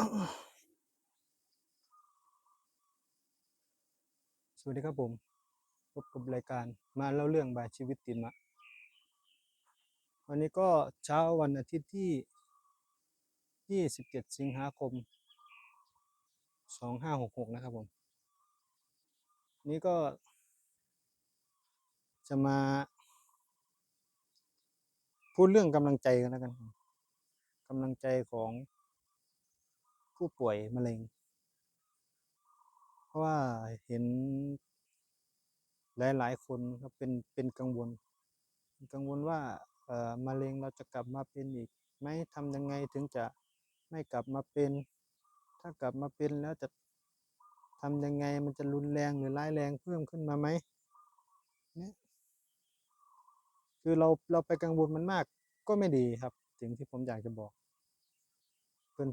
สวัสดีครับผม พบกับรายการมาเล่าเรื่องบายชีวิตตินมะ วันนี้ก็เช้าวันอาทิตย์ที่ 27 สิงหาคม 2566 นะครับผม นี่ก็ จะมา พูดเรื่องกำลังใจกันแล้วกันครับกำลังใจของ ผู้ป่วยมะเร็ง เพราะว่าเห็นหลายๆ คนครับเป็นเป็นกังวล กังวลว่าเอ่อมะเร็งเราจะกลับมาเป็นอีกไหมทำยังไงถึงจะไม่กลับมาเป็น ถ้ากลับมาเป็นแล้วจะทำยังไงมันจะรุนแรงหรือร้ายแรงเพิ่มขึ้นมาไหมเนี่ยคือเราเราไปกังวลมันมากก็ไม่ดีครับสิ่งที่ผมอยากจะบอก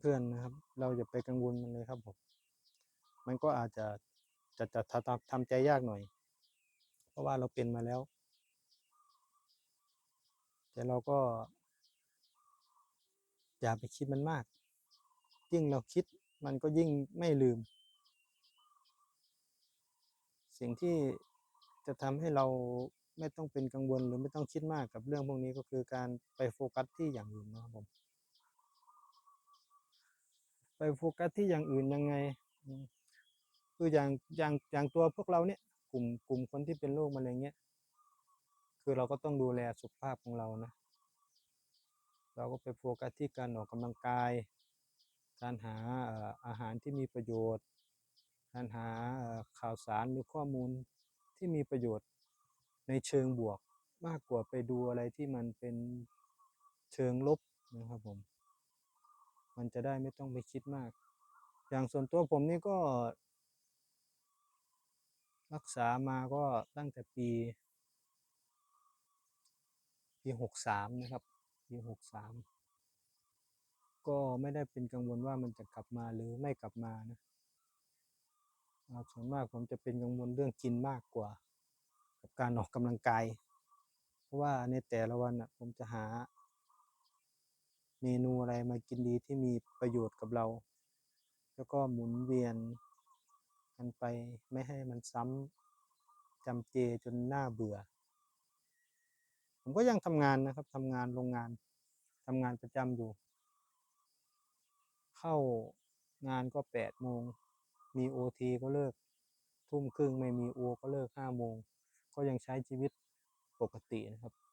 เพื่อนๆนะครับ เราอย่าไปกังวลมันเลยครับผมมันก็อาจจะจะจะทำทำทำใจยากหน่อย เพราะว่าเราเป็นมาแล้ว แต่เราก็ อย่าไปคิดมันมาก ยิ่งเราคิดมันก็ยิ่งไม่ลืม สิ่งที่จะทำให้เราไม่ต้องเป็นกังวลหรือไม่ต้องคิดมากกับเรื่องพวกนี้ก็คือการไปโฟกัสที่อย่างอื่นนะครับผม ไปโฟกัสที่อย่างอื่นยังไง คืออย่างอย่างอย่างตัวพวกเราเนี่ยกลุ่มกลุ่มคนที่เป็นโรคมะเร็งเนี่ยคือเราก็ต้องดูแลสุขภาพของเรานะ เราก็ไปโฟกัสที่การออกกำลังกาย การหาอาหารที่มีประโยชน์ การหาข่าวสารหรือข้อมูลที่มีประโยชน์ในเชิงบวกมากกว่าไปดูอะไรที่มันเป็นเชิงลบนะครับผม มันจะได้ไม่ต้องไปคิดมาก อย่างส่วนตัวผมนี่ก็ รักษามาก็ตั้งแต่ปี ปีหกสามนะครับ ปีหกสามก็ไม่ได้เป็นกังวลว่ามันจะกลับมาหรือไม่กลับมานะอ่าส่วนมากผมจะเป็นกังวลเรื่องกินมากกว่า กับการออกกำลังกาย เพราะว่าในแต่ละวันอะผมจะหา เมนูอะไรมากินดีที่มีประโยชน์กับเรา แล้วก็หมุนเวียนกันไปไม่ให้มันซ้ำจำเจจนน่าเบื่อ ผมก็ยังทำงานนะครับทำงานโรงงานทำงานประจำอยู่ เข้างานก็แปดโมง มีโอทีก็เลิก ทุ่มครึ่งไม่มีโอก็เลิกห้าโมง ก็ยังใช้ชีวิตปกตินะครับ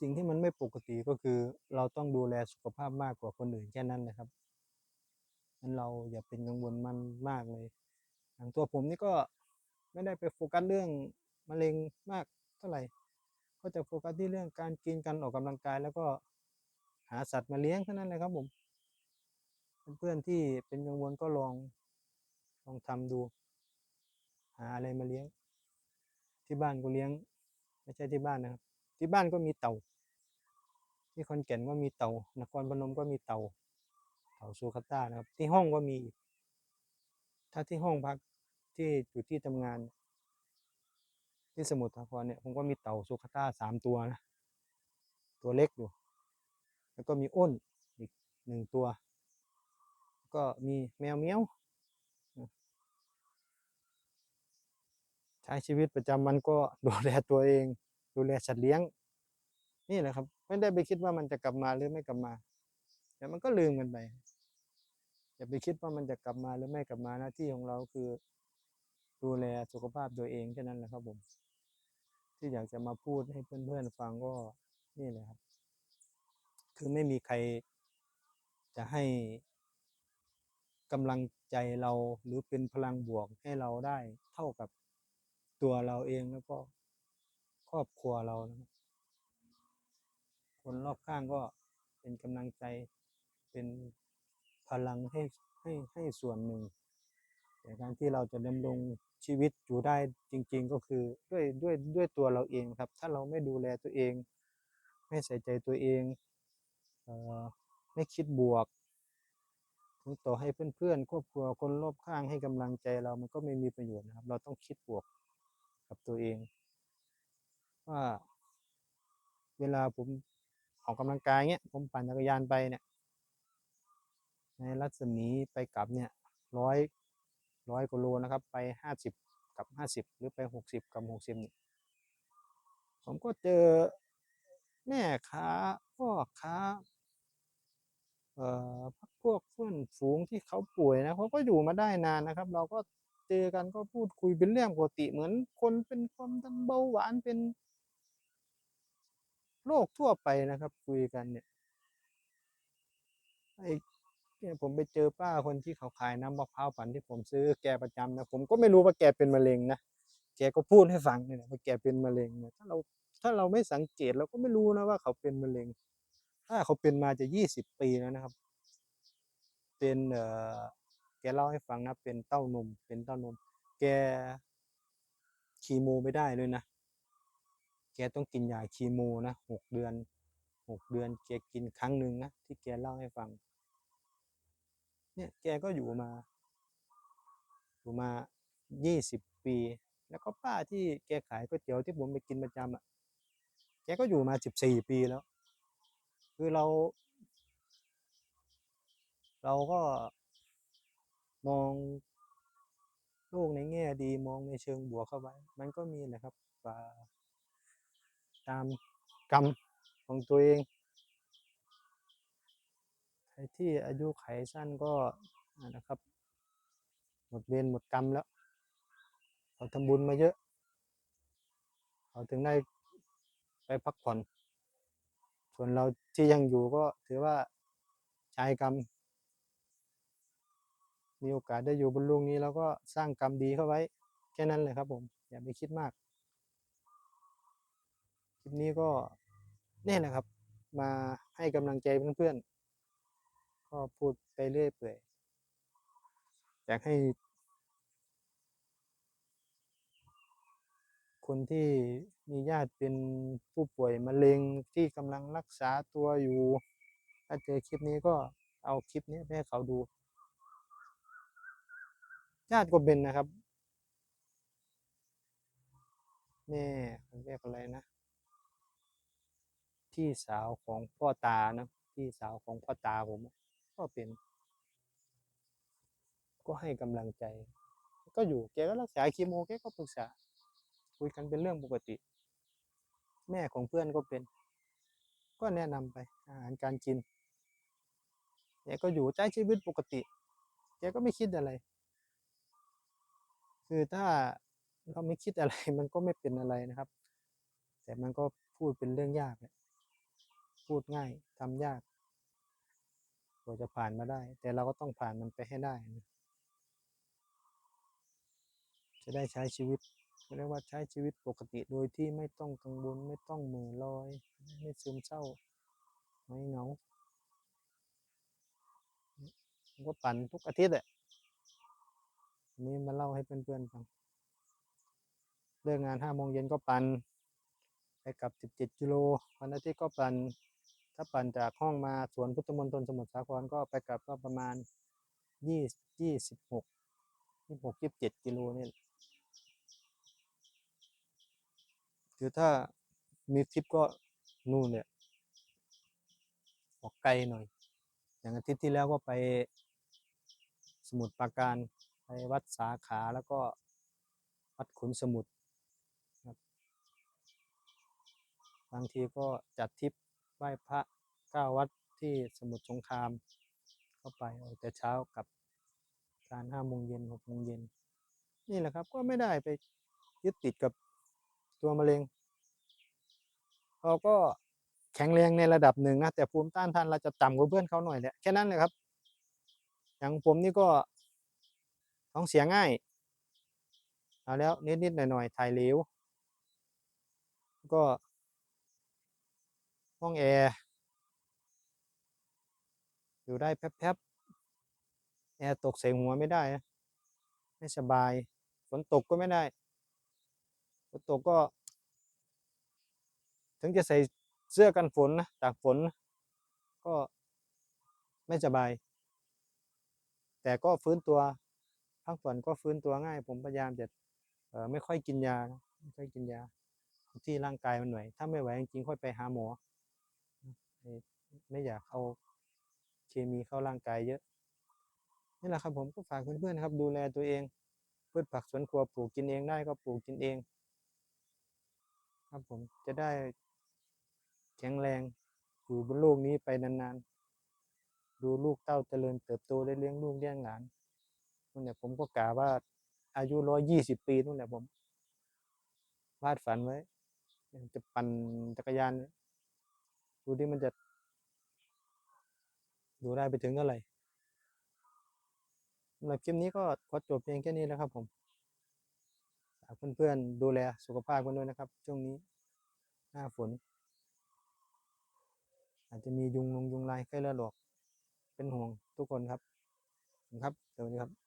สิ่งที่มันไม่ปกติก็คือเราต้องดูแลสุขภาพมากกว่าคนอื่นแค่นั้นนะครับงั้นเราอย่าเป็นกังวลมันมากเลยอย่างตัวผมนี่ก็ไม่ได้ไปโฟกัสเรื่องมะเร็งมากเท่าไหร่ ก็จะโฟกัสที่เรื่องการกินการออกกำลังกาย แล้วก็หาสัตว์มาเลี้ยงเท่านั้นเลยครับผม เพื่อนๆที่เป็นกังวลก็ลองลองทำดู หาอะไรมาเลี้ยง ที่บ้านก็เลี้ยง ไม่ใช่ที่บ้านนะครับ ที่บ้านก็มีเต่า ที่ขอนแก่นก็มีเต่านครพนมก็มีเต่าเต่าซูคาต้านะครับ ที่ห้องก็มี ถ้าที่ห้องพักที่อยู่ที่ทำงาน ที่สมุทรสาครเนี่ยผมก็มีเต่าซูคาต้าสามตัวนะตัวเล็กอยู่ แล้วก็มีอ้นอีกหนึ่งตัว ก็มีแมวเมี้ยวใช้ชีวิตประจำวันก็ดูแลตัวเอง ดูแลสัตว์เลี้ยง นี่แหละครับ ไม่ได้ไปคิดว่ามันจะกลับมาหรือไม่กลับมาแต่มันก็ลืมกันไปอย่าไปคิดว่ามันจะกลับมาหรือไม่กลับมาหน้าที่ของเราคือ ดูแลสุขภาพตัวเองแค่นั้นแหละครับผม ที่อยากจะมาพูดให้เพื่อนๆฟังก็นี่แหละครับ คือไม่มีใครจะให้กำลังใจเราหรือเป็นพลังบวกให้เราได้เท่ากับตัวเราเองแล้วก็ ครอบครัวเรานะคนรอบข้างก็เป็นกำลังใจเป็นพลังให้ให้ให้ส่วนหนึ่งแต่การที่เราจะดำรงชีวิตอยู่ได้จริง ๆ ก็คือด้วยด้วยด้วยตัวเราเองครับ ถ้าเราไม่ดูแลตัวเอง ไม่ใส่ใจตัวเองเออไม่คิดบวกถึงต่อให้เพื่อนๆครอบครัวคนรอบข้างให้กำลังใจเรามันก็ไม่มีประโยชน์นะครับ เราต้องคิดบวกกับตัวเอง ว่า เวลาผมออกกำลังกายเงี้ย ผมปั่นจักรยานไปเนี่ย ในรัศมีไปกลับเนี่ยร้อยร้อยกว่าโลนะครับ ไปห้าสิบกับห้าสิบหรือไปหกสิบกับหกสิบผมก็เจอแม่ค้าพ่อค้าเอ่อพักพวกเพื่อนฝูงที่เขาป่วยนะเขาก็อยู่มาได้นานนะครับ เราก็เจอกันก็พูดคุยเป็นเรื่องปกติเหมือนคนเป็นความดันเบาหวานเป็น โรคทั่วไปนะครับ คุยกันเนี่ยไอ้เนี่ยผมไปเจอป้าคนที่เขาขายน้ำมะพร้าวปั่นที่ผมซื้อแกประจำนะผมก็ไม่รู้ว่าแกเป็นมะเร็งนะแกก็พูดให้ฟังเนี่ยว่าแกเป็นมะเร็งเนี่ยถ้าเราถ้าเราไม่สังเกตเราก็ไม่รู้นะว่าเขาเป็นมะเร็ง ถ้าเขาเป็นมาจะยี่สิบปีแล้วนะครับ เป็นเอ่อแกเล่าให้ฟังนะเป็นเต้านมเป็นเต้านม แกคีโมไม่ได้เลยนะ แกต้องกินยาคีโมนะหกเดือนหกเดือนแกกินครั้งหนึ่งนะที่แกเล่าให้ฟัง เนี่ยแกก็อยู่มา อยู่มายี่สิบปี แล้วก็ป้าที่แกขายก๋วยเตี๋ยวที่ผมไปกินประจำอะ แกก็อยู่มาสิบสี่ปีแล้ว คือเรา เราก็มองโลกในแง่ดีมองในเชิงบวกเข้าไว้ มันก็มีแหละครับว่า ตามกรรมของตัวเอง ใครที่อายุไขสั้นก็นะครับ หมดเวรหมดกรรมแล้วเขาทำบุญมาเยอะ เขาถึงได้ไปพักผ่อน ส่วนเราที่ยังอยู่ก็ถือว่าใช้กรรม มีโอกาสได้อยู่บนโลกนี้ แล้วก็สร้างกรรมดีเข้าไว้ แค่นั้นเลยครับผม อย่าไปคิดมาก ลิปนี้ก็เนี่ยนะครับ มาให้กำลังใจเพื่อนๆ ก็พูดไปเรื่อยเปื่อยอยากให้ คนที่มีญาติเป็นผู้ป่วยมะเร็งที่กำลังรักษาตัวอยู่ ถ้าเจอคลิปนี้ก็เอาคลิปนี้ให้เขาดู ญาติก็เป็นนะครับแม่เขาเรียกอะไรนะ พี่สาวของพ่อตานะพี่สาวของพ่อตาผม ก็เป็น ก็ให้กำลังใจ ก็อยู่แกก็รักษาคีโมแกก็ปรึกษา คุยกันเป็นเรื่องปกติ แม่ของเพื่อนก็เป็น ก็แนะนำไปอาหารการกินแกก็อยู่ใช้ชีวิตปกติแกก็ไม่คิดอะไร คือถ้าเราไม่คิดอะไรมันก็ไม่เป็นอะไรนะครับ แต่มันก็พูดเป็นเรื่องยากแหละ พูดง่ายทำยากกว่าจะผ่านมาได้ แต่เราก็ต้องผ่านมันไปให้ได้นะจะได้ใช้ชีวิตเรียกว่าใช้ชีวิตปกติโดยที่ไม่ต้องกังวลไม่ต้องเหม่อลอย ไม่ซึมเศร้า ไม่เหงาก็ปั่นทุกอาทิตย์แหละนี้มาเล่าให้เพื่อนๆฟังเลิกงานห้าโมงเย็นก็ปั่นไปกลับสิบเจ็ดกิโลวันอาทิตย์ก็ปั่น ถ้าปั่นจากห้องมาสวนพุทธมณฑลสมุทรสาครก็ไปกลับก็ประมาณยี่ยี่สิบหกยี่หกยี่สิบเจ็ดกิโลเนี่ยคือถ้ามีทริปก็นู่นเนี่ยออกไกลหน่อย อย่างอาทิตย์ที่แล้วก็ไปสมุทรปราการไปวัดสาขาแล้วก็วัดขุนสมุทรบบางทีก็จัดทริป ไหว้พระเก้าวัดที่สมุทรสงคราม เข้าไปออกแต่เช้ากลับการห้าโมงเย็นหกโมงเย็นนี่แหละครับก็ไม่ได้ไปยึดติดกับตัวมะเร็งเราก็แข็งแรงในระดับหนึ่งนะแต่ภูมิต้านทานเราจะต่ำกว่าเพื่อนเขาหน่อยแหละแค่นั้นเลยครับ อย่างผมนี่ก็ท้องเสียง่ายเอาแล้วนิดๆหน่อยๆถ่ายเหลวก็ ห้องแอร์ อยู่ได้แป๊บๆแอร์ตกใส่หัวไม่ได้ ไม่สบาย ฝนตกก็ไม่ได้ ฝนตกก็ ถึงจะใส่เสื้อกันฝนนะตากฝน ก็ไม่สบาย แต่ก็ฟื้นตัวพักผ่อนก็ฟื้นตัวง่าย ผมพยายามจะไม่ค่อยกินยา ไม่ค่อยกินยาที่ร่างกายมันเหนื่อย ถ้าไม่ไหวจริงๆค่อยไปหาหมอ ไม่อยากเอาเคมีเข้าร่างกายเยอะนี่แหละครับผมก็ฝากเพื่อนๆครับ ดูแลตัวเองพืชผักสวนครัวปลูกกินเองได้ก็ปลูกกินเอง ครับผมจะได้แข็งแรงอยู่บนโลกนี้ไปนานๆ ดูลูกเต้าเจริญเติบโตได้เลี้ยงลูกเลี้ยงหลานนู่นแหละผมก็กะว่าอายุร้อยยี่สิบปีนู่นแหละผมวาดฝันไว้จะปั่นจักรยานเดูที่มันจะ ดูได้ไปถึงเท่าไหร่สำหรับคลิปนี้ก็ขอจบเพียงแค่นี้แล้วครับผมฝากเพื่อนๆดูแลสุขภาพกันด้วยนะครับ ช่วงนี้หน้าฝน อาจจะมียุงลงยุงลายไข้เลือดออกเป็นห่วงทุกคนครับ ครับสวัสดีครับ